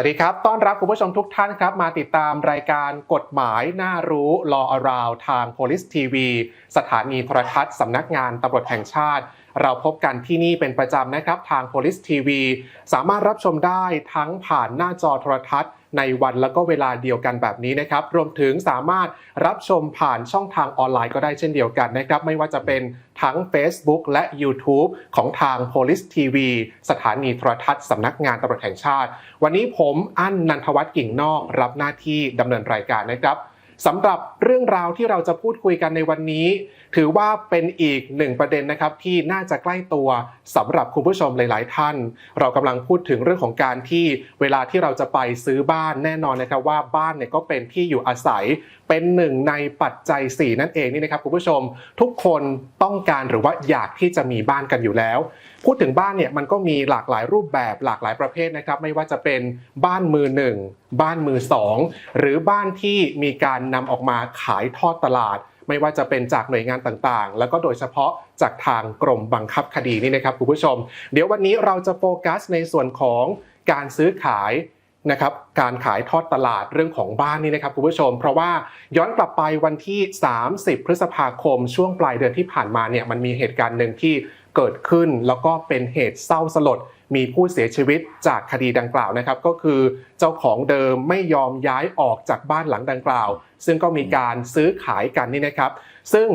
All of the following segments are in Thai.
สวัสดีครับ ต้อนรับคุณผู้ชมทุกท่านครับ มาติดตามรายการกฎหมายน่ารู้ Law Around ทาง Police TV สถานีโทรทัศน์สำนักงานตำรวจแห่งชาติ เราพบกันที่นี่เป็นประจำนะครับทาง Police TV สามารถรับชมได้ทั้งผ่านหน้าจอโทรทัศน์ในวันแล้วก็เวลาเดียวกันแบบนี้นะครับ รวมถึงสามารถรับชมผ่านช่องทางออนไลน์ก็ได้เช่นเดียวกันนะครับ ไม่ว่าจะเป็นทั้ง Facebook และ YouTube ของทาง Police TV สถานีโทรทัศน์สำนักงานตำรวจแห่งชาติ วันนี้ผมอั้นนันทวัฒน์กิ่งนอกรับหน้าที่ดำเนินรายการนะครับ สำหรับเรื่องราวที่เราจะพูดคุยกันในวันนี้ ถือว่าเป็นอีกหนึ่งประเด็นนะครับที่น่าจะใกล้ตัวสำหรับคุณผู้ชมหลาย ๆ ท่าน เรากำลังพูดถึงเรื่องของการที่เวลาที่เราจะไปซื้อบ้านแน่นอนนะครับว่าบ้านเนี่ยก็เป็นที่อยู่อาศัยเป็นหนึ่งในปัจจัย 4 นั่นเองนี่นะครับคุณผู้ชมทุกคนต้องการหรือว่าอยากที่จะมีบ้านกันอยู่แล้ว พูดถึงบ้านเนี่ยมันก็มีหลากหลายรูปแบบหลากหลายประเภทนะครับ ไม่ว่าจะเป็นบ้านมือหนึ่งบ้านมือสองหรือบ้านที่มีการนำออกมาขายทอดตลาด ไม่ว่าจะเป็นจากหน่วยงานต่างๆ แล้วก็โดยเฉพาะจากทางกรมบังคับคดีนี่นะครับคุณผู้ชม เดี๋ยววันนี้เราจะโฟกัสในส่วนของการซื้อขายนะครับการขายทอดตลาดเรื่องของบ้านนี่นะครับคุณผู้ชม เพราะว่าย้อนกลับไปวันที่ 30 พฤษภาคมช่วงปลายเดือนที่ผ่านมาเนี่ยมันมีเหตุการณ์หนึ่งที่ เกิดขึ้น แล้วก็เป็นเหตุเศร้าสลด มีผู้เสียชีวิตจากคดีดังกล่าวนะครับ ก็คือเจ้าของเดิมไม่ยอมย้ายออกจากบ้านหลังดังกล่าว ซึ่งก็มีการซื้อขายกันนี่นะครับ ซึ่ง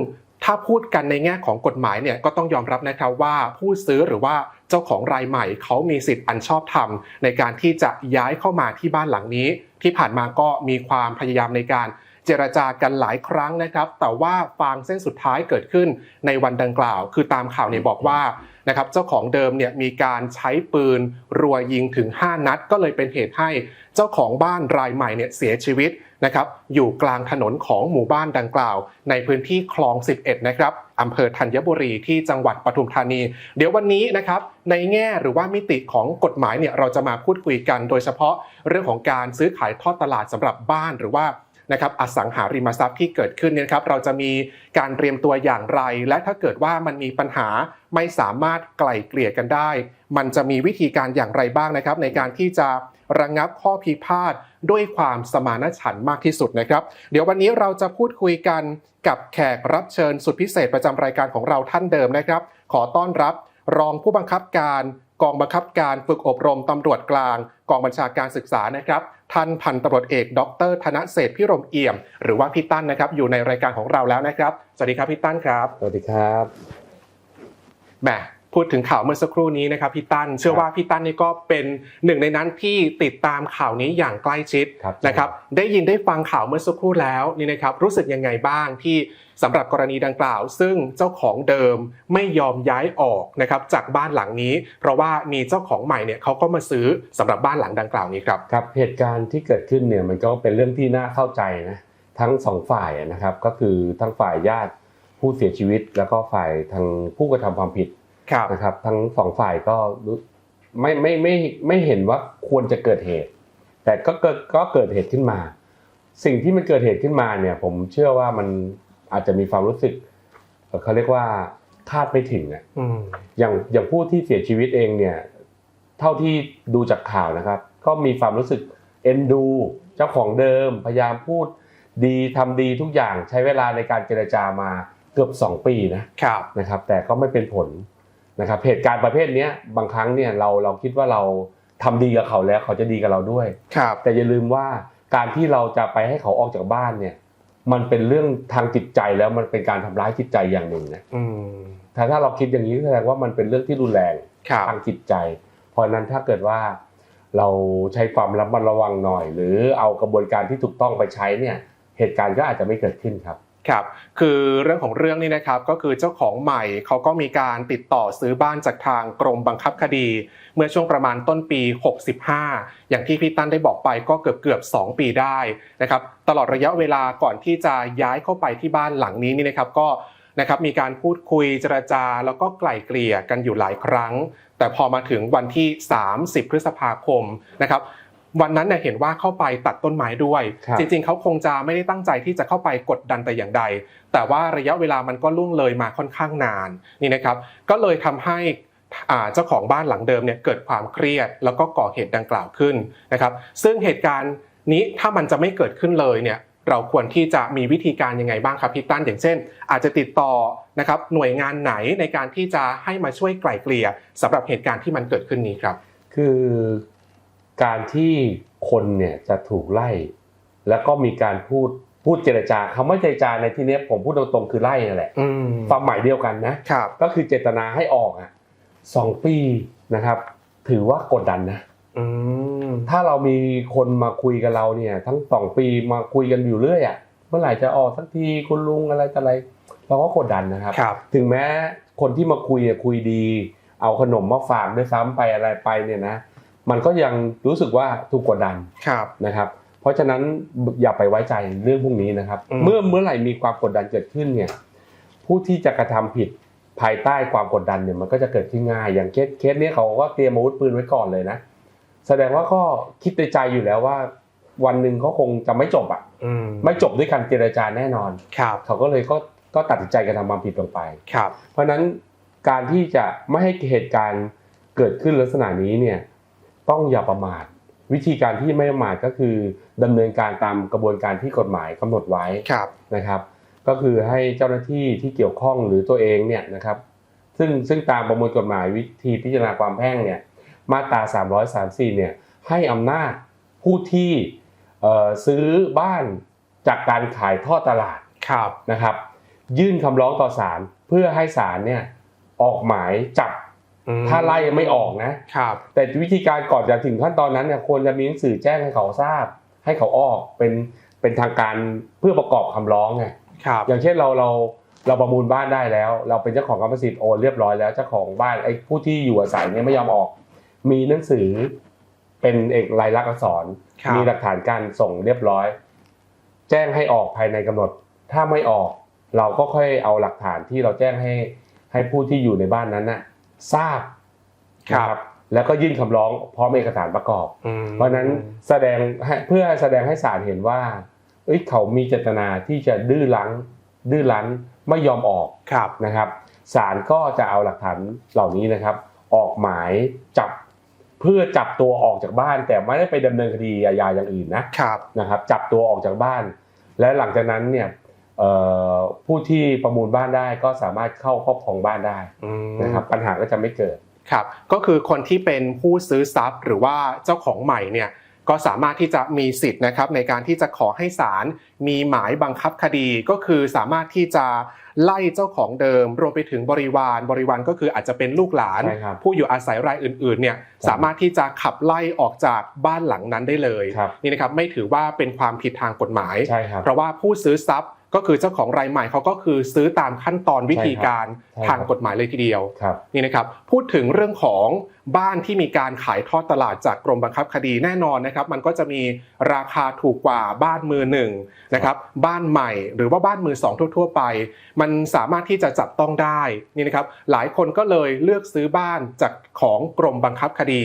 ถ้าพูดกันในแง่ของกฎหมายเนี่ยก็ต้องยอมรับนะครับว่าผู้ซื้อหรือว่าเจ้าของรายใหม่เขามีสิทธิ์อันชอบธรรมในการที่จะย้ายเข้ามาที่บ้านหลังนี้ ที่ผ่านมาก็มีความพยายามในการ เจรจากันหลายครั้งนะครับ แต่ว่าฟางเส้นสุดท้ายเกิดขึ้นในวันดังกล่าว คือตามข่าวเนี่ยบอกว่านะครับเจ้าของเดิมเนี่ยมีการใช้ปืนรัวยิงถึง 5 นัด ก็เลยเป็นเหตุให้เจ้าของบ้านรายใหม่เนี่ยเสียชีวิตนะครับอยู่กลางถนนของหมู่บ้านดังกล่าว ในพื้นที่คลอง 11 นะครับอำเภอธัญบุรีที่จังหวัดปทุมธานี เดี๋ยววันนี้นะครับในแง่หรือว่ามิติของกฎหมายเนี่ยเราจะมาพูดคุยกัน โดยเฉพาะเรื่องของการซื้อขายทอดตลาดสำหรับบ้านหรือว่า นะครับอสังหาริมทรัพย์ที่เกิดขึ้นเนี่ยนะครับเราจะมีการเตรียมตัวอย่างไร และถ้าเกิดว่ามันมีปัญหาไม่สามารถไกล่เกลี่ยกันได้ มันจะมีวิธีการอย่างไรบ้างนะครับ ในการที่จะระงงับข้อพิพาทด้วยความสมานฉันท์มากที่สุดนะครับ เดี๋ยววันนี้เราจะพูดคุยกันกับแขกรับเชิญสุดพิเศษประจำรายการของเราท่านเดิมนะครับ ขอต้อนรับรองผู้บังคับการกองบังคับการฝึกอบรมตำรวจกลาง กองบัญชาการศึกษานะครับท่านพันตำรวจเอก ดร ธนเศรษฐ์พิรมเอี่ยม หรือว่าพี่ตั้นนะครับอยู่ในรายการของเราแล้วนะครับ สวัสดีครับพี่ตั้นครับสวัสดีครับแหมพูดถึงข่าวเมื่อสักครู่นี้นะครับพี่ตั้นเชื่อว่าพี่ตั้นนี่ก็เป็นหนึ่งในนั้นที่ติดตามข่าวนี้อย่างใกล้ชิดครับนะครับ ได้ยินได้ฟังข่าวเมื่อสักครู่แล้วนี่นะครับรู้สึกยังไงบ้างที่ สำหรับกรณีดังกล่าว ซึ่งเจ้าของเดิมไม่ยอมย้ายออกนะครับจากบ้านหลังนี้ เพราะว่ามีเจ้าของใหม่เนี่ยเขาก็มาซื้อสำหรับบ้านหลังดังกล่าวนี้ครับครับเหตุการณ์ที่เกิดขึ้นเนี่ยมันก็เป็นเรื่องที่น่าเข้าใจนะทั้งสองฝ่ายนะครับก็คือทั้งฝ่ายญาติผู้เสียชีวิต แล้วก็ฝ่ายทางผู้กระทำความผิดครับนะครับ ทั้งสองฝ่ายก็รู้ไม่ไม่ไม่ไม่เห็นว่าควรจะเกิดเหตุ แต่ก็เกิดก็เกิดเหตุขึ้นมา สิ่งที่มันเกิดเหตุขึ้นมาเนี่ย ผมเชื่อว่ามัน อาจจะมีความรู้สึกเอ่อเขาเรียกว่าคาดไม่ถึงอะอืมอย่างอย่างผู้ที่เสียชีวิตเองเนี่ย เท่าที่ดูจากข่าวนะครับ ก็มีความรู้สึกเอ็นดู เจ้าของเดิม พยายามพูดดีทำดีทุกอย่างใช้เวลาในการเจรจามาเกือบ 2 ปีนะครับนะครับ แต่ก็ไม่เป็นผลนะครับเหตุการณ์ประเภทเนี้ยบางครั้งเนี่ยเราเราคิดว่าเราทำดีกับเขาแล้วเขาจะดีกับเราด้วยครับแต่อย่าลืมว่าการที่เราจะไปให้เขาออกจากบ้านเนี่ย มันเป็นเรื่องทางจิตใจแล้วมันเป็นการทำร้ายจิตใจอย่างหนึ่งนะอืมถ้าถ้าเราคิดอย่างนี้แสดงว่ามันเป็นเรื่องที่รุนแรงครับทางจิตใจ เพราะฉะนั้นถ้าเกิดว่าเราใช้ความระมัดระวังหน่อย หรือเอากระบวนการที่ถูกต้องไปใช้เนี่ย เหตุการณ์ก็อาจจะไม่เกิดขึ้นครับ ครับคือเรื่องของเรื่องนี่นะครับก็คือเจ้าของใหม่เขาก็มีการติดต่อซื้อบ้านจากทางกรมบังคับคดี เมื่อช่วงประมาณต้นปี 65 อย่างที่พี่ตั้นได้บอกไปก็เกือบเกือบ2 ปีได้นะครับตลอดระยะเวลาก่อนที่จะย้ายเข้าไปที่บ้านหลังนี้นี่นะครับก็นะครับมีการพูดคุยเจรจาแล้วก็ไกล่เกลี่ยกันอยู่หลายครั้ง แต่พอมาถึงวันที่ 30 พฤษภาคมนะครับ วันนั้นเนี่ยเห็นว่าเข้าไปตัดต้นไม้ด้วยครับจริง ๆเขาคงจะไม่ได้ตั้งใจที่จะเข้าไปกดดันแต่อย่างใด แต่ว่าระยะเวลามันก็ล่วงเลยมาค่อนข้างนานนี่นะครับก็เลยทำให้อ่าเจ้าของบ้านหลังเดิมเนี่ยเกิดความเครียด แล้วก็ก่อเหตุดังกล่าวขึ้นนะครับ ซึ่งเหตุการณ์นี้ถ้ามันจะไม่เกิดขึ้นเลยเนี่ยเราควรที่จะมีวิธีการยังไงบ้างครับพี่ตั้นอย่างเช่น อาจจะติดต่อนะครับหน่วยงานไหนในการที่จะให้มาช่วยไกล่เกลี่ยสำหรับเหตุการณ์ที่มันเกิดขึ้นนี้ครับ คือ การที่คนเนี่ยจะถูกไล่ แล้วก็มีการพูดพูดเจรจาคำว่าเจรจาในที่เนี้ยผมพูดตรงๆคือไล่นั่นแหละอืมความหมายเดียวกันนะครับก็คือเจตนาให้ออกอะสองปีนะครับ ถือว่ากดดันนะอืมถ้าเรามีคนมาคุยกับเราเนี่ย ทั้งสองปีมาคุยกันอยู่เรื่อยอะเมื่อไหร่จะออกสักทีคุณลุงอะไรต่ออะไร เราก็กดดันนะครับครับถึงแม้คนที่มาคุยเนี่ยคุยดี เอาขนมมาฝากด้วยซ้ำไปอะไรไปเนี่ยนะ มันก็ยังรู้สึกว่าถูกกดดันครับนะครับ เพราะฉะนั้นอย่าไปไว้ใจเรื่องพวกนี้นะครับอืมเมื่อเมื่อไหร่มีความกดดันเกิดขึ้นเนี่ยผู้ที่จะกระทำผิดภายใต้ความกดดันเนี่ยมันก็จะเกิดขึ้นง่าย อย่างเคสเคสเนี้ยเขาก็เตรียมอาวุธปืนไว้ก่อนเลยนะ แสดงว่าก็คิดในใจอยู่แล้วว่า วันหนึ่งเขาคงจะไม่จบอะอืมไม่จบด้วยการเจรจาแน่นอนครับเขาก็เลยก็ก็ตัดสินใจกระทำความผิดลงไปครับ เพราะฉะนั้นการที่จะไม่ให้เหตุการณ์เกิดขึ้นลักษณะนี้เนี่ย ต้องอย่าประมาท วิธีการที่ไม่ประมาทก็คือดำเนินการตามกระบวนการที่กฎหมายกำหนดไว้ครับนะครับ ก็คือให้เจ้าหน้าที่ที่เกี่ยวข้องหรือตัวเองเนี่ยนะครับซึ่งซึ่งตามประมวลกฎหมายวิธีพิจารณาความแพ่งเนี่ยมาตรา 334เนี่ยให้อำนาจผู้ที่เอ่อซื้อบ้านจากการขายทอดตลาดครับนะครับ ยื่นคำร้องต่อศาลเพื่อให้ศาลเนี่ยออกหมายจับอืม ถ้าไล่ยังไม่ออกนะครับ แต่วิธีการก่อนจะถึงขั้นตอนนั้นเนี่ยควรจะมีหนังสือแจ้งให้เขาทราบ ให้เขาออกเป็นเป็นทางการเพื่อประกอบคำร้องไงครับ อย่างเช่นเราเราเราประมูลบ้านได้แล้ว เราเป็นเจ้าของกรรมสิทธิ์โอนเรียบร้อยแล้วเจ้าของบ้านไอ้ผู้ที่อยู่อาศัยเนี่ยไม่ยอมออก มีหนังสือเป็นเอกลายลักษณ์อักษรครับมีหลักฐานการส่งเรียบร้อย แจ้งให้ออกภายในกำหนด ถ้าไม่ออก เราก็ค่อยเอาหลักฐานที่เราแจ้งให้ให้ผู้ที่อยู่ในบ้านนั้นน่ะ ทราบครับนะแล้วก็ยื่นคำร้องพร้อมเอกสารประกอบอืมเพราะฉะนั้นแสดงให้เพื่อแสดงให้ศาลเห็นว่าเอ้ยเขามีเจตนาที่จะดื้อรั้งดื้อรั้นไม่ยอมออกครับนะครับศาลก็จะเอาหลักฐานเหล่านี้นะครับ ออกหมายจับเพื่อจับตัวออกจากบ้าน แต่ไม่ได้ไปดำเนินคดีอาญาอย่างอื่นนะครับนะครับ จับตัวออกจากบ้าน และหลังจากนั้นเนี่ยเอ่อ ผู้ที่ประมูลบ้านได้ก็สามารถเข้าครอบครองบ้านได้อืมนะครับปัญหาก็จะไม่เกิดครับก็คือคนที่เป็นผู้ซื้อทรัพย์ หรือว่าเจ้าของใหม่เนี่ยก็สามารถที่จะมีสิทธิ์นะครับในการที่จะขอให้ศาลมีหมายบังคับคดีก็คือสามารถที่จะไล่เจ้าของเดิม รวมไปถึงบริวารบริวารก็คืออาจจะเป็นลูกหลานใช่ครับผู้อยู่อาศัยรายอื่นๆเนี่ยสามารถที่จะขับไล่ออกจากบ้านหลังนั้นได้เลยครับนี่นะครับไม่ถือว่าเป็นความผิดทางกฎหมายใช่ครับเพราะว่าผู้ซื้อทรัพย์ ก็คือเจ้าของรายใหม่เขาก็คือซื้อตามขั้นตอนวิธีการใช่ครับทางกฎหมายเลยทีเดียวครับนี่นะครับพูดถึงเรื่องของบ้านที่มีการขายทอดตลาดจากกรมบังคับคดีแน่นอนนะครับ มันก็จะมีราคาถูกกว่าบ้านมือหนึ่งนะครับบ้านใหม่หรือว่าบ้านมือสองทั่ว ๆ ไป มันสามารถที่จะจับต้องได้นี่นะครับหลายคนก็เลยเลือกซื้อบ้านจากของกรมบังคับคดี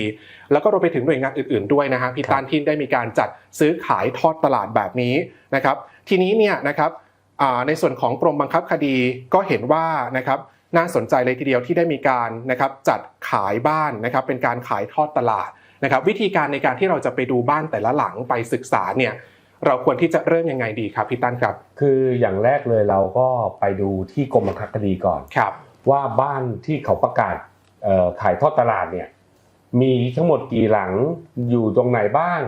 แล้วก็รวมไปถึงหน่วยงานอื่น ๆด้วยนะฮะพี่ครับตานที่ได้มีการจัดซื้อขายทอดตลาดแบบนี้นะครับทีนี้เนี่ยนะครับอ่า ในส่วนของกรมบังคับคดีก็เห็นว่านะครับน่าสนใจเลยทีเดียวที่ได้มีการนะครับจัดขายบ้านนะครับเป็นการขายทอดตลาดนะครับวิธีการในการที่เราจะไปดูบ้านแต่ละหลังไปศึกษาเนี่ยเราควรที่จะเริ่มยังไงดีครับพี่ตั้นครับ คืออย่างแรกเลยเราก็ไปดูที่กรมบังคับคดีก่อนครับว่าบ้านที่เขาประกาศเอ่อขายทอดตลาดเนี่ยมีทั้งหมดกี่หลังอยู่ตรงไหนบ้าง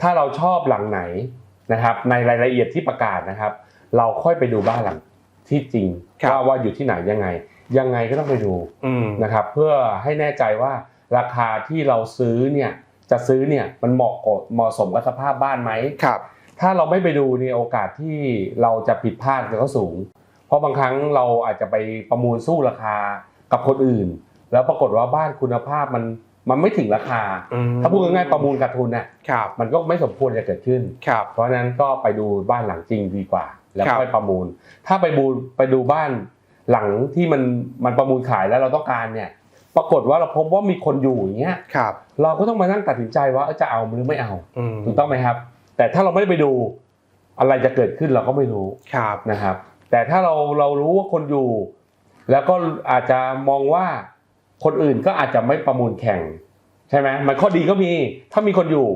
ถ้าเราชอบหลังไหนนะครับในรายละเอียดที่ประกาศนะครับ เราค่อยไปดูบ้านหลังที่จริงครับว่าว่าอยู่ที่ไหนยังไง ยังไงก็ต้องไปดูอืมนะครับเพื่อให้แน่ใจว่าราคาที่เราซื้อเนี่ยจะซื้อเนี่ยมันเหมาะกับเหมาะสมกับสภาพบ้านไหมครับ ถ้าเราไม่ไปดูเนี่ยโอกาสที่เราจะผิดพลาดก็สูง เพราะบางครั้งเราอาจจะไปประมูลสู้ราคากับคนอื่น แล้วปรากฏว่าบ้านคุณภาพมันมันไม่ถึงราคาอืมถ้าพูดง่ายๆประมูลขาดทุนเนี่ยครับมันก็ไม่สมควรจะเกิดขึ้นครับเพราะฉะนั้นก็ไปดูบ้านหลังจริงดีกว่า แล้วครับค่อยประมูล ถ้าไปบูไปดูบ้านหลังที่มันมันประมูลขายแล้วเราต้องการเนี่ย ปรากฏว่าเราพบว่ามีคนอยู่อย่างเงี้ยครับเราก็ต้องมานั่งตัดสินใจว่าเอ้ยจะเอาหรือไม่เอาอืมถูกต้องไหมครับ แต่ถ้าเราไม่ได้ไปดูอะไรจะเกิดขึ้นเราก็ไม่รู้ครับนะครับ แต่ถ้าเราเรารู้ว่าคนอยู่ แล้วก็อาจจะมองว่าคนอื่นก็อาจจะไม่ประมูลแข่ง ใช่ไหมมันข้อดีก็มีถ้ามีคนอยู่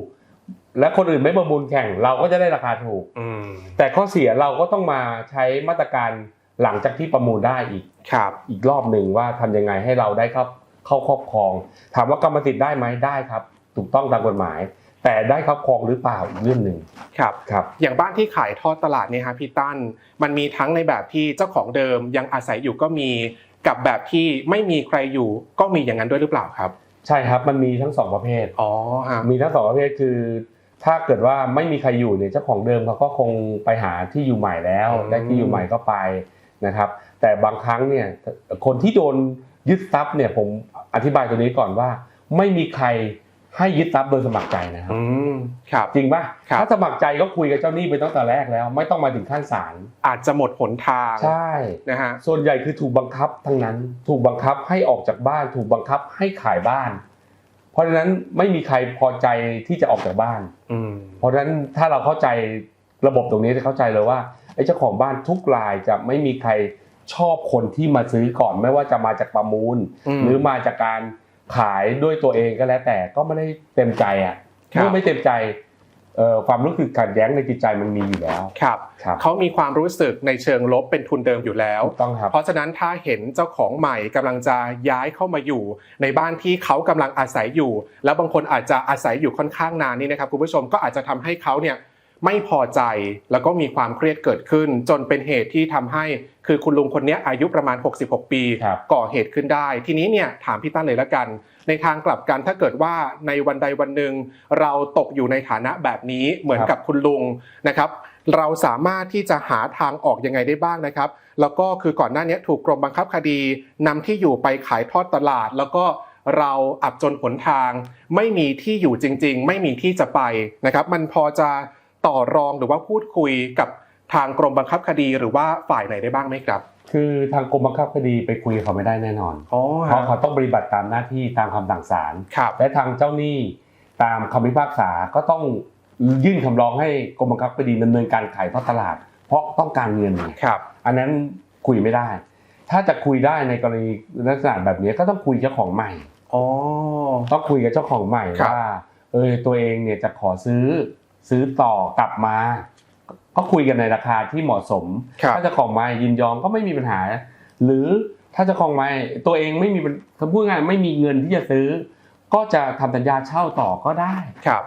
และคนอื่นไม่ประมูลแข่งเราก็จะได้ราคาถูก อืมแต่ข้อเสียเราก็ต้องมาใช้มาตรการหลังจากที่ประมูลได้อีก ครับอีกรอบหนึ่งว่าทำยังไงให้เราได้เข้าเข้าครอบครอง ถามว่ากรรมสิทธิ์ได้ไหมได้ครับ ถูกต้องตามกฎหมาย แต่ได้ครอบครองหรือเปล่าอีกเรื่องหนึ่งครับ ครับ อย่างบ้านที่ขายทอดตลาดเนี่ยฮะพี่ตั้นมันมีทั้งในแบบที่เจ้าของเดิมยังอาศัยอยู่ก็มีกับแบบที่ไม่มีใครอยู่ก็มีอย่างนั้นด้วยหรือเปล่าครับ ใช่ครับมันมีทั้งสองประเภท อ๋อฮะมีทั้งสองประเภทคือ ถ้าเกิดว่าไม่มีใครอยู่เนี่ยเจ้าของเดิมเขาก็คงไปหาที่อยู่ใหม่แล้ว ได้ที่อยู่ใหม่ก็ไปนะครับ แต่บางครั้งเนี่ยคนที่โดนยึดทรัพย์เนี่ยผมอธิบายตัวนี้ก่อนว่า ไม่มีใครให้ยึดทรัพย์โดยสมัครใจนะครับอืมครับ จริงปะครับถ้าสมัครใจก็คุยกับเจ้าหนี้ไปตั้งแต่แรกแล้ว ไม่ต้องมาถึงขั้นศาลอาจจะหมดหนทางใช่นะฮะส่วนใหญ่คือถูกบังคับทั้งนั้น ถูกบังคับให้ออกจากบ้าน ถูกบังคับให้ขายบ้านเพ ราะฉะนั้นไม่มีใครพอใจที่จะออกจากบ้านอืมเพราะฉะนั้นถ้าเราเข้าใจระบบตรงนี้จะเข้าใจเลยว่าไอ้เจ้าของบ้านทุกรายจะไม่มีใครชอบคนที่มาซื้อก่อน ไม่ว่าจะมาจากประมูลมหรือมาจากการขายด้วยตัวเองก็แล้วแต่ก็ไม่ได้เต็มใจอะครับเมื่อไม่เต็มใจเอ่อ ความรู้สึกขัดแย้งในจิตใจมันมีอยู่แล้วครับครับเขามีความรู้สึกในเชิงลบเป็นทุนเดิมอยู่แล้วถูกต้องครับเพราะฉะนั้นถ้าเห็นเจ้าของใหม่กำลังจะย้ายเข้ามาอยู่ ในบ้านที่เขากำลังอาศัยอยู่ แล้วบางคนอาจจะอาศัยอยู่ค่อนข้างนานนี่นะครับคุณผู้ชมก็อาจจะทำให้เขาเนี่ยไม่พอใจแล้วก็มีความเครียดเกิดขึ้น จนเป็นเหตุที่ทำให้คือคุณลุงคนเนี้ยอายุประมาณ 66 ปีครับก่อเหตุขึ้นได้ ทีนี้เนี่ยถามพี่ตั้นเลยละกัน ในทางกลับกันถ้าเกิดว่าในวันใดวันหนึ่งเราตกอยู่ในฐานะแบบนี้เหมือนกับคุณลุงนะครับเราสามารถที่จะหาทางออกยังไงได้บ้างนะครับ แล้วก็คือก่อนหน้านี้ถูกกรมบังคับคดีนำที่อยู่ไปขายทอดตลาด แล้วก็เราอับจนหนทาง ไม่มีที่อยู่จริง ๆ ไม่มีที่จะไปนะครับ มันพอจะต่อรองหรือว่าพูดคุยกับ ทางกรมบังคับคดีหรือว่าฝ่ายไหนได้บ้างไหมครับ คือทางกรมบังคับคดีไปคุยกับเขาไม่ได้แน่นอนอ๋อเพราะเขาต้องปฏิบัติตามหน้าที่ตามคำสั่งศาลครับและทางเจ้าหนี้ตามคำพิพากษาก็ต้องยื่นคำร้องให้กรมบังคับคดีดำเนินการขายทอดตลาด เพราะต้องการเงินไงครับ อันนั้นคุยไม่ได้ ถ้าจะคุยได้ในกรณีลักษณะแบบนี้ก็ต้องคุยเจ้าของใหม่อ๋อต้องคุยกับเจ้าของใหม่ครับว่าเออตัวเองเนี่ยจะขอซื้อซื้อต่อกลับมา ก็คุยกันในราคาที่เหมาะสมครับถ้าเจ้าของไม้ยินยอมก็ไม่มีปัญหา หรือถ้าเจ้าของไม้ตัวเองไม่มีคำพูดง่ายไม่มีเงินที่จะซื้อ ก็จะทำสัญญาเช่าต่อก็ได้ครับ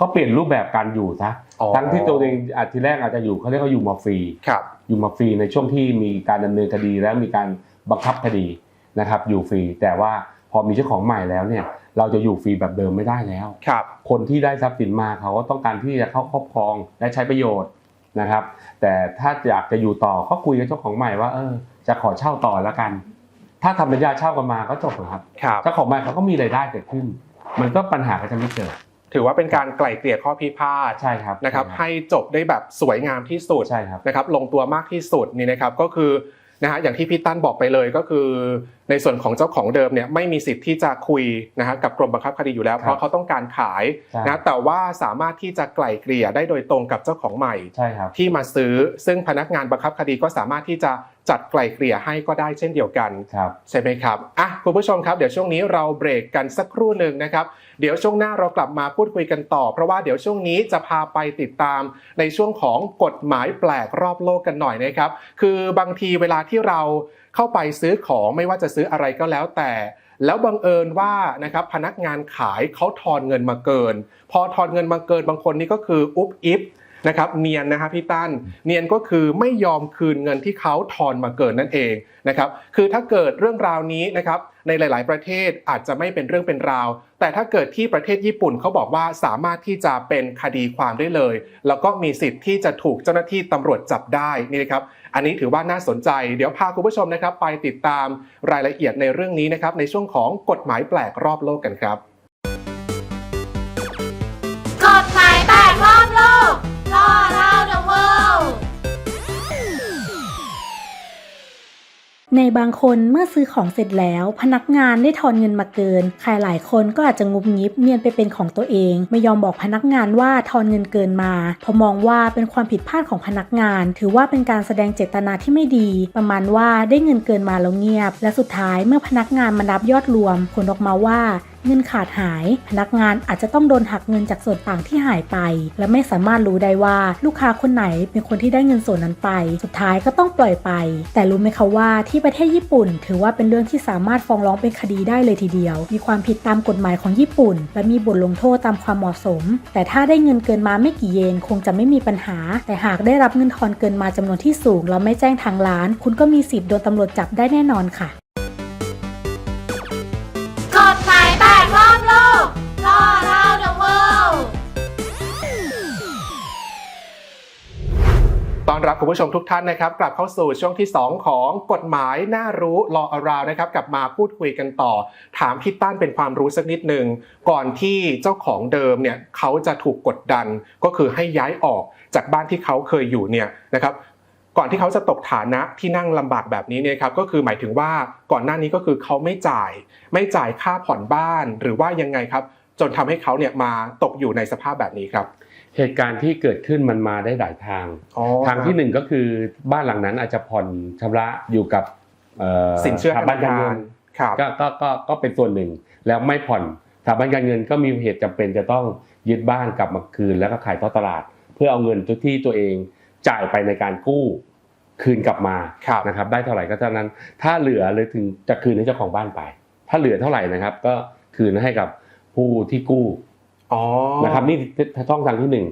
ก็เปลี่ยนรูปแบบการอยู่ซะอ๋อทั้งที่ตัวเองอาจทีแรกอาจจะอยู่เขาเรียกว่าอยู่มาฟรีครับอยู่มาฟรีในช่วงที่มีการดำเนินคดีและมีการบังคับคดีนะครับ อยู่ฟรีแต่ว่าพอมีเจ้าของใหม่แล้วเนี่ย เราจะอยู่ฟรีแบบเดิมไม่ได้แล้วครับ คนที่ได้ทรัพย์สินมาเขาก็ต้องการที่จะเข้าครอบครองและใช้ประโยชน์ นะครับ แต่ถ้าอยากจะอยู่ต่อก็คุยกับเจ้าของใหม่ว่าเออจะขอเช่าต่อแล้วกัน ถ้าทำสัญญาเช่ากันมาก็จบนะครับครับเจ้าของใหม่เขาก็มีรายได้เกิดขึ้น มันก็ปัญหาก็จะไม่เกิดถือว่าเป็นการไกล่เกลี่ยข้อพิพาทใช่ครับนะครับ ให้จบได้แบบสวยงามที่สุดใช่ครับนะครับ ลงตัวมากที่สุดนี่นะครับก็คือ นะฮะอย่างที่พี่ตั้นบอกไปเลยก็คือ ในส่วนของเจ้าของเดิมเนี่ยไม่มีสิทธิ์ที่จะคุยนะฮะกับกรมบังคับคดีอยู่แล้วครับเพราะเขาต้องการขายใช่นะแต่ว่าสามารถที่จะไกล่เกลี่ยได้โดยตรงกับเจ้าของใหม่ใช่ครับที่มาซื้อ ซึ่งพนักงานบังคับคดีก็สามารถที่จะ จัดไกล่เกลี่ยให้ก็ได้เช่นเดียวกันครับใช่ไหมครับอะคุณผู้ชมครับเดี๋ยวช่วงนี้เราเบรกกันสักครู่หนึ่งนะครับ เดี๋ยวช่วงหน้าเรากลับมาพูดคุยกันต่อ เพราะว่าเดี๋ยวช่วงนี้จะพาไปติดตามในช่วงของกฎหมายแปลกรอบโลกกันหน่อยนะครับ คือบางทีเวลาที่เราเข้าไปซื้อของไม่ว่าจะซื้ออะไรก็แล้วแต่แล้วบังเอิญว่านะครับพนักงานขายเขาทอนเงินมาเกิน พอทอนเงินมาเกินบางคนนี่ก็คืออุ๊บอิ๊บ นะครับเนียนนะครับพี่ตั้นเนียนก็คือไม่ยอมคืนเงินที่เขาทอนมาเกินนั่นเองนะครับคือถ้าเกิดเรื่องราวนี้นะครับในหลาย ๆ ประเทศอาจจะไม่เป็นเรื่องเป็นราว แต่ถ้าเกิดที่ประเทศญี่ปุ่นเขาบอกว่าสามารถที่จะเป็นคดีความได้เลย แล้วก็มีสิทธิ์ที่จะถูกเจ้าหน้าที่ตำรวจจับได้นี่นะครับอันนี้ถือว่าน่าสนใจ เดี๋ยวพาคุณผู้ชมนะครับ ไปติดตามรายละเอียดในเรื่องนี้นะครับในช่วงของกฎหมายแปลกรอบโลกกันครับ ในบางคนเมื่อซื้อของเสร็จแล้ว พนักงานได้ทอนเงินมาเกิน ใครหลายคนก็อาจจะงุบงิบเนียนไปเป็นของตัวเอง ไม่ยอมบอกพนักงานว่าทอนเงินเกินมาเพราะมองว่าเป็นความผิดพลาดของพนักงาน ถือว่าเป็นการแสดงเจตนาที่ไม่ดี ประมาณว่าได้เงินเกินมาแล้วเงียบ และสุดท้ายเมื่อพนักงานมานับยอดรวม ผลออกมาว่า เงินขาดหาย พนักงานอาจจะต้องโดนหักเงินจากส่วนต่างที่หายไป และไม่สามารถรู้ได้ว่าลูกค้าคนไหนเป็นคนที่ได้เงินส่วนนั้นไป สุดท้ายก็ต้องปล่อยไป แต่รู้ไหมคะว่าที่ประเทศญี่ปุ่น ถือว่าเป็นเรื่องที่สามารถฟ้องร้องเป็นคดีได้เลยทีเดียว มีความผิดตามกฎหมายของญี่ปุ่น และมีบทลงโทษตามความเหมาะสม แต่ถ้าได้เงินเกินมาไม่กี่เยนคงจะไม่มีปัญหา แต่หากได้รับเงินทอนเกินมาจำนวนที่สูงแล้วไม่แจ้งทางร้าน คุณก็มีสิทธิ์โดนตำรวจจับได้แน่นอนค่ะ ต้อนรับคุณผู้ชมทุกท่านนะครับ กลับเข้าสู่ช่วงที่ 2 ของกฎหมายน่ารู้ Law Around นะครับกลับมาพูดคุยกันต่อ ถามพี่ตั้นเป็นความรู้สักนิดหนึ่งก่อนที่เจ้าของเดิมเนี่ยเขาจะถูกกดดันก็คือให้ย้ายออกจากบ้านที่เขาเคยอยู่เนี่ยนะครับก่อนที่เขาจะตกฐานะที่นั่งลำบากแบบนี้เนี่ยครับก็คือหมายถึงว่าก่อนหน้านี้ก็คือเขาไม่จ่าย ไม่จ่ายค่าผ่อนบ้านหรือว่ายังไงครับ จนทำให้เขาเนี่ยมาตกอยู่ในสภาพแบบนี้ครับ เหตุการณ์ที่เกิดขึ้นมันมาได้หลายทางอ๋อทางที่หนึ่งก็คือบ้านหลังนั้นอาจจะผ่อนชำระอยู่กับเอ่อสินเชื่อสถาบันการเงินครับก็ก็ก็ก็เป็นส่วนหนึ่งแล้วไม่ผ่อนสถาบันการเงินก็มีเหตุจำเป็นจะต้องยึดบ้านกลับมาคืนแล้วก็ขายทอดตลาด เพื่อเอาเงินที่ตัวเองจ่ายไปในการกู้คืนกลับมาครับนะครับได้เท่าไหร่ก็เท่านั้น ถ้าเหลือเลยถึงจะคืนให้เจ้าของบ้านไป ถ้าเหลือเท่าไหร่นะครับ ก็คืนให้กับผู้ที่กู้อ๋อ นะครับนี่ช่องทางที่หนึ่ง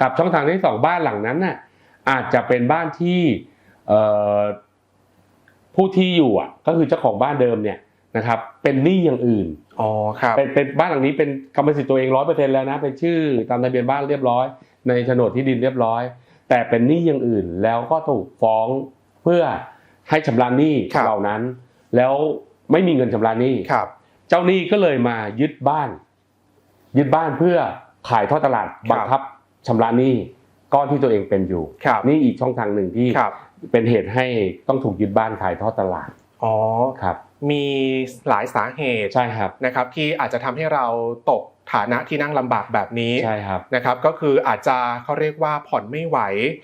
กับช่องทางที่สองบ้านหลังนั้นน่ะอาจจะเป็นบ้านที่เอ่อผู้ที่อยู่อะก็คือเจ้าของบ้านเดิมเนี่ยนะครับเป็นหนี้อย่างอื่นอ๋อครับเป็นเป็นบ้านหลังนี้เป็นกรรมสิทธิ์ตัวเองร้อยเปอร์เซ็นต์แล้วนะเป็นชื่อตามทะเบียนบ้านเรียบร้อย ในโฉนดที่ดินเรียบร้อย แต่เป็นหนี้อย่างอื่นแล้วก็ถูกฟ้องเพื่อให้ชำระหนี้ครับเหล่านั้น แล้วไม่มีเงินชำระหนี้ครับ เจ้าหนี้ก็เลยมายึดบ้าน ยึดบ้านเพื่อขายทอดตลาดครับบังคับชำระหนี้ก้อนที่ตัวเองเป็นอยู่ครับนี่อีกช่องทางหนึ่งที่ครับเป็นเหตุให้ต้องถูกยึดบ้านขายทอดตลาดอ๋อครับมีหลายสาเหตุใช่ครับนะครับที่อาจจะทำให้เราตกฐานะที่นั่งลำบากแบบนี้ใช่ครับนะครับ ก็คืออาจจะเขาเรียกว่าผ่อนไม่ไหว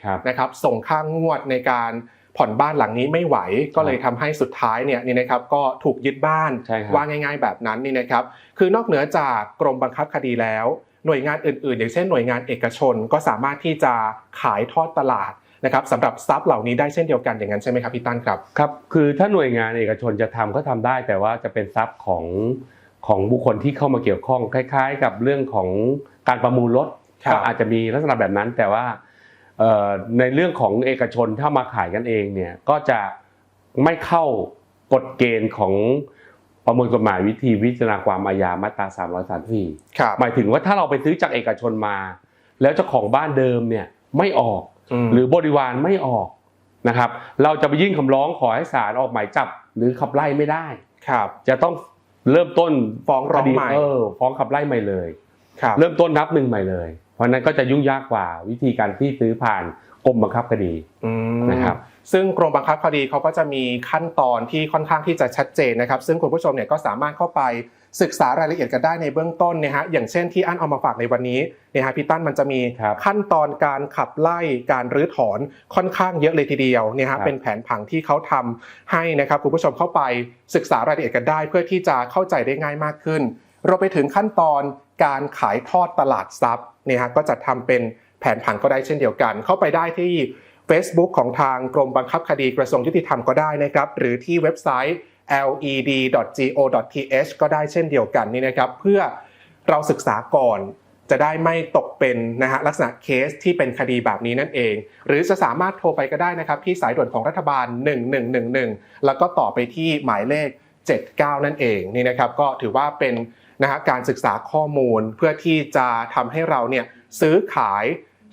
ครับนะครับส่งค่างวดในการ ผ่อนบ้านหลังนี้ไม่ไหวก็เลยทำให้สุดท้ายเนี่ยนี่นะครับก็ถูกยึดบ้านใช่ครับว่าง่าย ๆ แบบนั้นนี่นะครับ คือนอกเหนือจากกรมบังคับคดีแล้ว หน่วยงานอื่นๆ อย่างเช่นหน่วยงานเอกชนก็สามารถที่จะขายทอดตลาดนะครับสำหรับทรัพย์เหล่านี้ได้เช่นเดียวกันอย่างนั้นใช่ไหมครับพี่ตั้นครับครับคือถ้าหน่วยงานเอกชนจะทำก็ทำได้ แต่ว่าจะเป็นทรัพย์ของของบุคคลที่เข้ามาเกี่ยวข้องคล้าย ๆ กับเรื่องของการประมูลรถครับก็อาจจะมีลักษณะแบบนั้นแต่ว่าเอ่อ ในเรื่องของเอกชนถ้ามาขายกันเองเนี่ยก็จะไม่เข้ากฎเกณฑ์ของประมวลกฎหมายวิธีวิจารณาความอาญามาตรา334ครับหมายถึงว่าถ้าเราไปซื้อจากเอกชนมา แล้วเจ้าของบ้านเดิมเนี่ยไม่ออกมหรือบริวารไม่ออกนะครับ เราจะไปยื่นคำร้องขอให้ศาลออกหมายจับหรือขับไล่ไม่ได้ครับ จะต้องเริ่มต้นฟ้องร้องคดีใหม่เออฟ้องขับไล่ใหม่เลยครับเริ่มต้นนับหนึ่งใหม่เลยเพ ราะฉะนั้นก็จะยุ่งยากกว่าวิธีการที่ซื้อผ่านกรมบังคับคดีอืมนะครับซึ่งกรมบังคับคดีเขาก็จะมีขั้นตอนที่ค่อนข้างที่จะชัดเจนนะครับ ซึ่งคุณผู้ชมเนี่ยก็สามารถเข้าไปศึกษารายละเอียดกันได้ในเบื้องต้นนะฮะอย่างเช่นที่อันเอามาฝากในวันนี้นะฮะพี่ตั้นมันจะมีครับขั้นตอนการขับไล่การรื้อถอนค่อนข้างเยอะเลยทีเดียวเนี่ยครัฮะบเป็นแผนผังที่เขาทำให้นะครับคุณผู้ชมเข้าไปศึกษารายละเอียดกันได้ เพื่อที่จะเข้าใจได้ง่ายมากขึ้นเราไปถึงขั้นตอน การขายทอดตลาดทรัพย์เนี่ยฮะก็จะทำเป็นแผนผังก็ได้เช่นเดียวกัน เข้าไปได้ที่ Facebook ของทางกรมบังคับคดีกระทรวงยุติธรรมก็ได้นะครับ หรือที่เว็บไซต์ led.go.th ก็ได้เช่นเดียวกันนี่นะครับ เพื่อเราศึกษาก่อนจะได้ไม่ตกเป็นนะฮะลักษณะเคสที่เป็นคดีแบบนี้นั่นเอง หรือจะสามารถโทรไปก็ได้นะครับ ที่สายด่วนของรัฐบาล 1111 แล้วก็ต่อไปที่หมายเลข 79 นั่นเองนี่นะครับ ก็ถือว่าเป็น นะฮะการศึกษาข้อมูลเพื่อที่จะทำให้เราเนี่ยซื้อขาย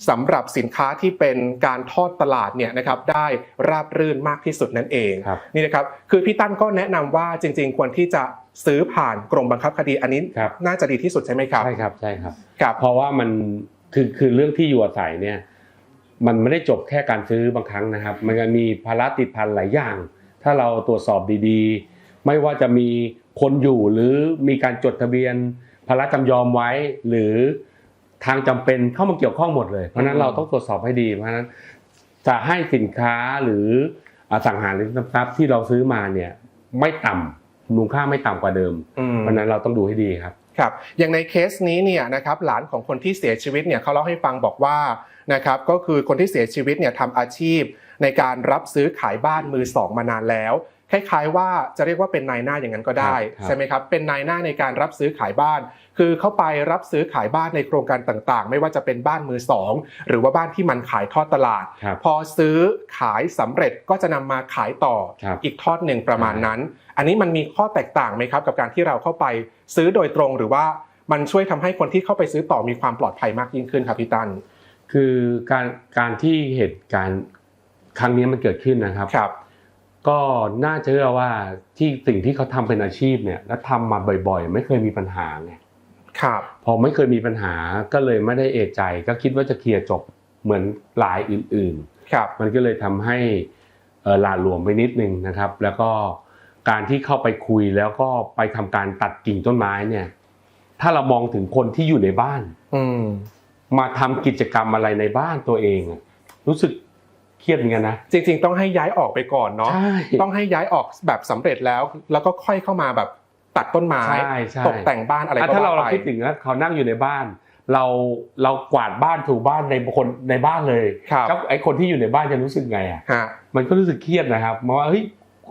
สำหรับสินค้าที่เป็นการทอดตลาดเนี่ยนะครับได้ราบรื่นมากที่สุดนั่นเองครับนี่นะครับคือพี่ตั้นก็แนะนำว่าจริง ๆ ควรที่จะซื้อผ่านกรมบังคับคดีอันนี้ครับน่าจะดีที่สุดใช่ไหมครับใช่ครับใช่ครับครับ เพราะว่ามันคือคือเรื่องที่อยู่อาศัยเนี่ยมันไม่ได้จบแค่การซื้อบางครั้งนะครับ มันก็มีภาระติดพันหลายอย่าง ถ้าเราตรวจสอบดีๆ ไม่ว่าจะมี คนอยู่หรือมีการจดทะเบียนพละจำยอมไว้ หรือทางจำเป็นเข้ามาเกี่ยวข้องหมดเลย เพราะฉะนั้นเราต้องตรวจสอบให้ดี เพราะฉะนั้นจะให้สินค้าหรืออสังหาริมทรัพย์ที่เราซื้อมาเนี่ยไม่ต่ำมูลค่าไม่ต่ำกว่าเดิมอืมเพราะฉะนั้นเราต้องดูให้ดีครับครับอย่างในเคสนี้เนี่ยนะครับหลานของคนที่เสียชีวิตเนี่ยเขาเล่าให้ฟังบอกว่านะครับก็คือคนที่เสียชีวิตเนี่ยทำอาชีพในการรับซื้อขายบ้านมือสองมานานแล้ว คล้ายๆว่าจะเรียกว่าเป็นนายหน้าอย่างนั้นก็ได้ครับใช่ไหมครับเป็นนายหน้าในการรับซื้อขายบ้าน คือเข้าไปรับซื้อขายบ้านในโครงการต่างๆ ไม่ว่าจะเป็นบ้านมือสองหรือว่าบ้านที่มันขายทอดตลาดครับพอซื้อขายสำเร็จก็จะนำมาขายต่อครับอีกทอดหนึ่งประมาณนั้น อันนี้มันมีข้อแตกต่างไหมครับ กับการที่เราเข้าไปซื้อโดยตรงหรือว่ามันช่วยทำให้คนที่เข้าไปซื้อต่อมีความปลอดภัยมากยิ่งขึ้นครับพี่ตันคือการการที่เหตุการณ์ครั้งนี้มันเกิดขึ้นนะครับครับ ก็น่าจะเชื่อว่าที่สิ่งที่เขาทำเป็นอาชีพเนี่ยแล้วทำมาบ่อยๆ ไม่เคยมีปัญหาไงครับ พอไม่เคยมีปัญหาก็เลยไม่ได้เอะใจ ก็คิดว่าจะเคลียร์จบเหมือนรายอื่นครับๆมันก็เลยทำให้เอ่อหลาดหลวมไปนิดนึงนะครับ แล้วก็การที่เข้าไปคุยแล้วก็ไปทำการตัดกิ่งต้นไม้เนี่ย ถ้าเรามองถึงคนที่อยู่ในบ้าน อืมมาทำกิจกรรมอะไรในบ้านตัวเองอะรู้สึก เครียดเหมือนกันนะ จริง ๆ ต้องให้ย้ายออกไปก่อนเนาะใช่ต้องให้ย้ายออกแบบสำเร็จแล้ว แล้วก็ค่อยเข้ามาแบบตัดต้นไม้ใช่ใช่ตกแต่งบ้านอะไรอะก็ถ้าเราว่าเราไปคิดถึงว่าเขานั่งอยู่ในบ้าน เราเรากวาดบ้านถูบ้านในคนในบ้านเลยครับแล้วไอ้คนที่อยู่ในบ้านจะรู้สึกไงอะฮะมันก็รู้สึกเครียดนะครับเพราะว่าเฮ้ย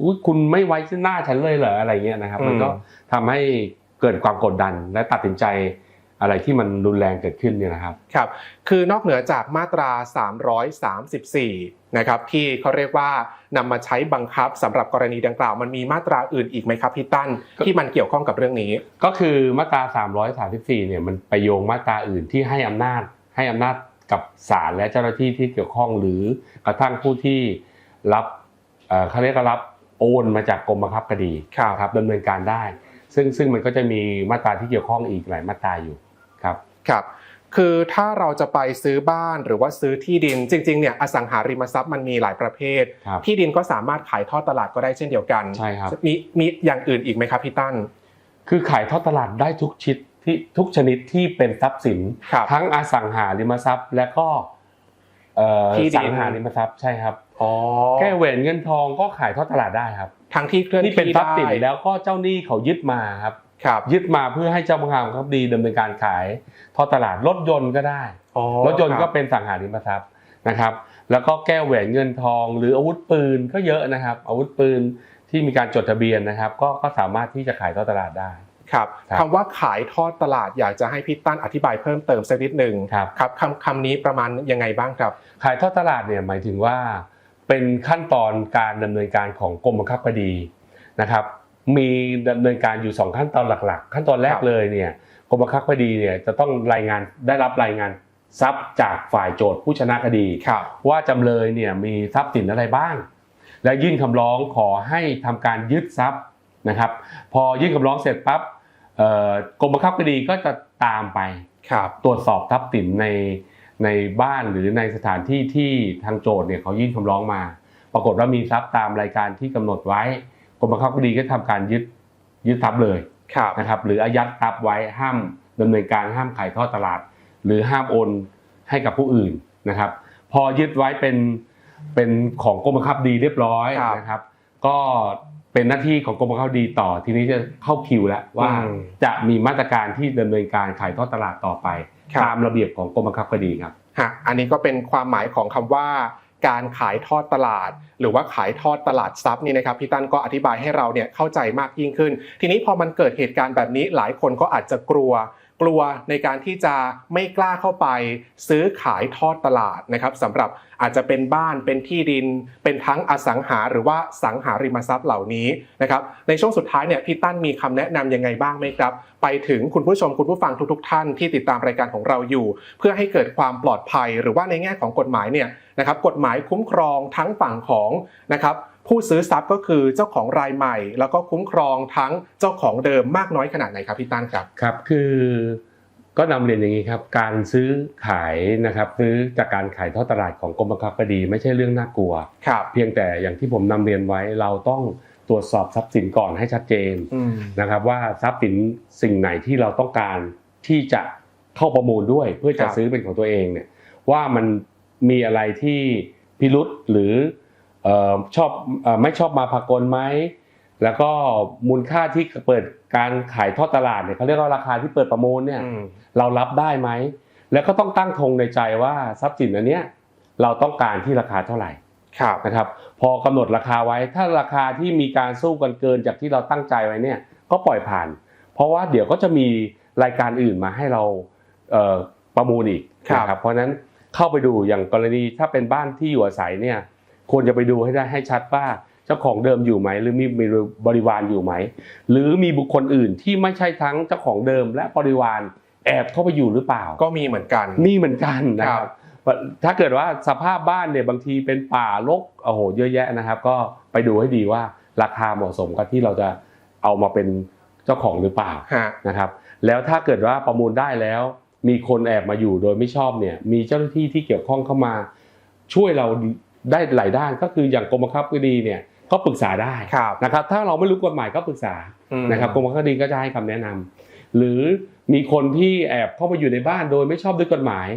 อุ๊ยคุณไม่ไว้หน้าฉันเลยเหรออะไรเงี้ยนะครับอืมมันก็ทำให้เกิดความกดดันและตัดสินใจ อะไรที่มันรุนแรงเกิดขึ้นเนี่ยนะครับครับคือนอกเหนือจากมาตรา 334 นะครับที่เขาเรียกว่านำมาใช้บังคับสำหรับกรณีดังกล่าว มันมีมาตราอื่นอีกไหมครับพี่ตั้นก็ที่มันเกี่ยวข้องกับเรื่องนี้ ก็คือมาตรา 334 เนี่ยมันไปโยงมาตราอื่นที่ให้อำนาจให้อำนาจกับศาลและเจ้าหน้าที่ที่เกี่ยวข้องหรือกระทั่งผู้ที่รับเอ่อเขาเรียกว่ารับโอนมาจากกรมบังคับคดีครับครับดำเนินการได้ ซึ่งซึ่งมันก็จะมีมาตราที่เกี่ยวข้องอีกหลายมาตราอยู่ ครับครับคือถ้าเราจะไปซื้อบ้านหรือว่าซื้อที่ดินจริงๆเนี่ยอสังหาริมทรัพย์มันมีหลายประเภทครับที่ดินก็สามารถขายทอดตลาดก็ได้เช่นเดียวกันใช่ครับมีมีอย่างอื่นอีกไหมครับพี่ตั้นคือขายทอดตลาดได้ทุกชิดที่ทุกชนิดที่เป็นทรัพย์สินครับทั้งอสังหาริมทรัพย์ และก็เอ่อที่ดินสังหาริมทรัพย์ใช่ครับอ๋อแก้วแหวนเงินทองก็ขายทอดตลาดได้ครับทั้งที่เคลื่อนที่เป็นที่ทรัพย์สินได้แล้วก็เจ้าหนี้เขายึดมาครับ ครับยึดมาเพื่อให้เจ้าพนักงานครับดีดำเนินการขายทอดตลาดรถยนต์ก็ได้อ๋อรถยนต์คก็บเป็นสังหาริมทรัพย์นะครับ แล้วก็แก้วแหวนเงินทอง หรืออาวุธปืนก็เยอะนะครับ อาวุธปืนที่มีการจดทะเบียนนะครับ ก็ก็สามารถที่จะขายทอดตลาดได้ครับครับคำว่าขายทอดตลาดอยากจะให้พี่ตั้นอธิบายเพิ่มเติมสักนิดหนึ่งครับครับคำคำนี้ประมาณยังไงบ้างครับ ขายทอดตลาดเนี่ยหมายถึงว่า เป็นขั้นตอนการดำเนินการของกรมบังคับคดีนะครับ มีดำเนินการอยู่สองขั้นตอนหลักๆ ขั้นตอนแรกครับเลยเนี่ยกรมบังคับคดีเนี่ยจะต้องรายงานได้รับรายงานทรัพย์จากฝ่ายโจทย์ผู้ชนะคดีครับว่าจำเลยเนี่ยมีทรัพย์สินอะไรบ้าง และยื่นคำร้องขอให้ทำการยึดทรัพย์นะครับ พอยื่นคำร้องเสร็จปั๊บเอ่อกรมบังคับคดีก็จะตามไปครับตรวจสอบทรัพย์สินในในบ้านหรือในสถานที่ที่ทางโจทย์เนี่ยเขายื่นคำร้องมา ปรากฏว่ามีทรัพย์ตามรายการที่กำหนดไว้ กรมบังคับคดีก็ทำการยึดยึดทรัพย์เลยครับนะครับ หรืออายัดทรัพย์ไว้ห้ามดำเนินการห้ามขายทอดตลาด หรือห้ามโอนให้กับผู้อื่นนะครับ พอยึดไว้เป็นเป็นของกรมบังคับดีเรียบร้อยครับนะครับ ก็เป็นหน้าที่ของกรมบังคับคดีต่อทีนี้จะเข้าคิวแล้วว่าอืมจะมีมาตรการที่ดำเนินการขายทอดตลาดต่อไปครับตามระเบียบของกรมบังคับคดีครับฮะอันนี้ก็เป็นความหมายของคำว่า การขายทอดตลาด หรือว่าขายทอดตลาดซับนี่นะครับพี่ตั้นก็อธิบายให้เราเนี่ยเข้าใจมากยิ่งขึ้น ทีนี้พอมันเกิดเหตุการณ์แบบนี้หลายคนก็อาจจะกลัว กลัวในการที่จะไม่กล้าเข้าไปซื้อขายทอดตลาดนะครับสำหรับอาจจะเป็นบ้านเป็นที่ดิน เป็นทั้งอสังหาหรือว่าสังหาริมทรัพย์เหล่านี้นะครับในช่วงสุดท้ายเนี่ยพี่ตั้นมีคำแนะนำยังไงบ้างไหมครับ ไปถึงคุณผู้ชมคุณผู้ฟังทุก ๆ ท่านที่ติดตามรายการของเราอยู่ เพื่อให้เกิดความปลอดภัย หรือว่าในแง่ของกฎหมายเนี่ยนะครับกฎหมายคุ้มครองทั้งฝั่งของนะครับ ผู้ซื้อทรัพย์ก็คือเจ้าของรายใหม่ แล้วก็คุ้มครองทั้งเจ้าของเดิมมากน้อยขนาดไหนครับพี่ตั้นครับครับคือก็นำเรียนอย่างนี้ครับการซื้อขายนะครับซื้อจากการขายทอดตลาดของกรมบังคับคดี ไม่ใช่เรื่องน่ากลัวครับเพียงแต่อย่างที่ผมนำเรียนไว้เราต้องตรวจสอบทรัพย์สินก่อนให้ชัดเจนอืมนะครับ ว่าทรัพย์สินสิ่งไหนที่เราต้องการที่จะเข้าประมูลด้วยเพื่อจะครับซื้อเป็นของตัวเองเนี่ยว่ามันมีอะไรที่พิรุษหรือเอ่อ ชอบเอ่อไม่ชอบมาพากลไหมแล้วก็มูลค่าที่เปิดการขายทอดตลาดเนี่ยเขาเรียกว่าราคาที่เปิดประมูลเนี่ยอืมเรารับได้ไหมแล้วก็ต้องตั้งธงในใจว่าทรัพย์สินอันเนี้ยเราต้องการที่ราคาเท่าไหร่ครับนะครับ พอกำหนดราคาไว้ถ้าราคาที่มีการสู้กันเกินจากที่เราตั้งใจไว้เนี่ยก็ปล่อยผ่าน เพราะว่าเดี๋ยวก็จะมีรายการอื่นมาให้เราเอ่อประมูลอีกครับนะครับเพราะฉะนั้นเข้าไปดูอย่างกรณีถ้าเป็นบ้านที่อยู่อาศัยเนี่ย ควรจะไปดูให้ได้ให้ชัดว่าเจ้าของเดิมอยู่ไหม หรือมีมีบริวารอยู่ไหม หรือมีบุคคลอื่นที่ไม่ใช่ทั้งเจ้าของเดิมและบริวารแอบเข้าไปอยู่หรือเปล่า ก็มีเหมือนกันมีเหมือนกันนะคครัรับบถ้าเกิดว่าสภาพบ้านเนี่ยบางทีเป็นป่ารกโอ้โหเยอะแยะนะครับ ก็ไปดูให้ดีว่าราคาเหมาะสมกับที่เราจะเอามาเป็นเจ้าของหรือเปล่าฮะนะครับ แล้วถ้าเกิดว่าประมูลได้แล้ว มีคนแอบมาอยู่โดยไม่ชอบเนี่ย มีเจ้าหน้าที่ที่เกี่ยวข้องเข้ามา ช่วยเรา ได้หลายด้านก็คืออย่างกรมบังคับคดีเนี่ยก็ปรึกษาได้ครับนะครับ ถ้าเราไม่รู้กฎหมายก็ปรึกษาอืมนะครับกรมบังคับคดีก็จะให้คำแนะนำหรือมีคนที่แอบเข้ามาอยู่ในบ้านโดยไม่ชอบด้วยกฎหมาย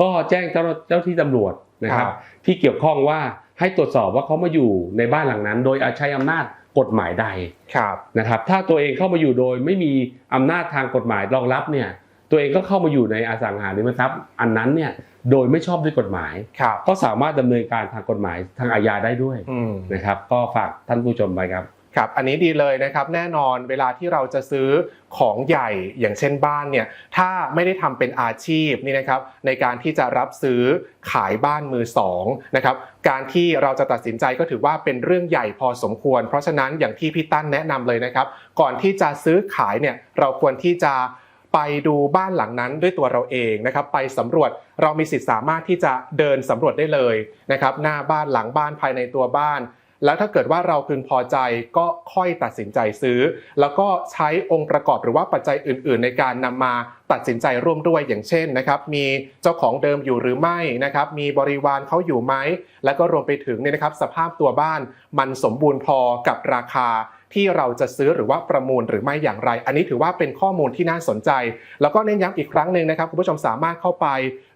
ก็แจ้งเจ้าเจ้าที่ตำรวจนะครับครับที่เกี่ยวข้องว่าให้ตรวจสอบว่าเขามาอยู่ในบ้านหลังนั้น โดยใช้อำนาจกฎหมายใดครับนะครับ ถ้าตัวเองเข้ามาอยู่โดยไม่มีอำนาจทางกฎหมายรองรับเนี่ย ตัวเองก็เข้ามาอยู่ในอสังหาริมทรัพย์ อันนั้นเนี่ยโดยไม่ชอบด้วยกฎหมายครับก็สามารถดำเนินการทางกฎหมายทางอาญาได้ด้วยอืมนะครับ ก็ฝากท่านผู้ชมไปครับครับอันนี้ดีเลยนะครับแน่นอนเวลาที่เราจะซื้อของใหญ่อย่างเช่นบ้านเนี่ยถ้าไม่ได้ทำเป็นอาชีพนี่นะครับในการที่จะรับซื้อขายบ้านมือสองนะครับการที่เราจะตัดสินใจก็ถือว่าเป็นเรื่องใหญ่พอสมควร เพราะฉะนั้นอย่างที่พี่ตั้นแนะนำเลยนะครับ ก่อนที่จะซื้อขายเนี่ยเราควรที่จะ ไปดูบ้านหลังนั้นด้วยตัวเราเองนะครับไปสำรวจเรามีสิทธิ์สามารถที่จะเดินสำรวจได้เลยนะครับหน้าบ้านหลังบ้านภายในตัวบ้าน แล้วถ้าเกิดว่าเราพึงพอใจก็ค่อยตัดสินใจซื้อ แล้วก็ใช้องค์ประกอบหรือว่าปัจจัยอื่น ๆ ในการนำมาตัดสินใจร่วมด้วยอย่างเช่นนะครับมีเจ้าของเดิมอยู่หรือไม่นะครับมีบริวารเขาอยู่ไหมแล้วก็รวมไปถึงเนี่ยนะครับสภาพตัวบ้านมันสมบูรณ์พอกับราคา ที่เราจะซื้อหรือว่าประมูลหรือไม่อย่างไร อันนี้ถือว่าเป็นข้อมูลที่น่าสนใจ แล้วก็เน้นย้ำอีกครั้งหนึ่งนะครับคุณผู้ชมสามารถเข้าไป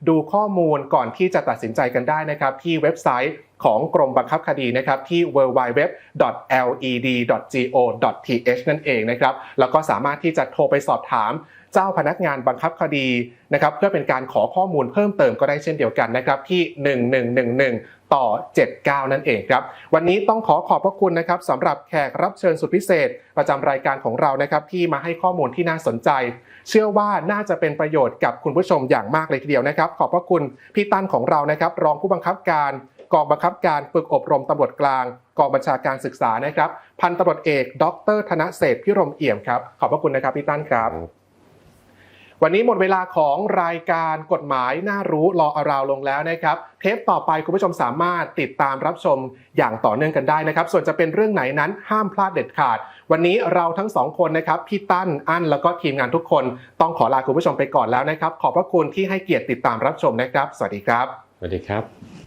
ดูข้อมูลก่อนที่จะตัดสินใจกันได้นะครับที่เว็บไซต์ของกรมบังคับคดีนะครับที่ www.led.go.th นั่นเองนะครับแล้วก็สามารถที่จะโทรไปสอบถามเจ้าพนักงานบังคับคดีนะครับเพื่อเป็นการขอข้อมูลเพิ่มเติมก็ได้เช่นเดียวกันนะครับที่ 1111 ต่อ 79 นั่นเองครับ วันนี้ต้องขอขอบพระคุณนะครับสำหรับแขกรับเชิญสุดพิเศษ ประจำรายการของเรานะครับที่มาให้ข้อมูลที่น่าสนใจ เชื่อว่าน่าจะเป็นประโยชน์กับคุณผู้ชมอย่างมากเลยทีเดียวนะครับ ขอบพระคุณพี่ตั้นของเรานะครับรองผู้บังคับการกองบังคับการฝึกอบรมตำรวจกลาง กองบัญชาการศึกษานะครับ พันตำรวจเอก ดร ธนเศรษพิรมเอี่ยมครับ ขอบพระคุณนะครับพี่ตั้นครับ วันนี้หมดเวลาของรายการกฎหมายน่ารู้รออาราวลงแล้วนะครับ เทปต่อไปคุณผู้ชมสามารถติดตามรับชมอย่างต่อเนื่องกันได้นะครับ ส่วนจะเป็นเรื่องไหนนั้นห้ามพลาดเด็ดขาด วันนี้เราทั้งสองคนนะครับพี่ตั้นอั้นแล้วก็ทีมงานทุกคน ต้องขอลาคุณผู้ชมไปก่อนแล้วนะครับ ขอบพระคุณที่ให้เกียรติติดตามรับชมนะครับ สวัสดีครับ สวัสดีครับ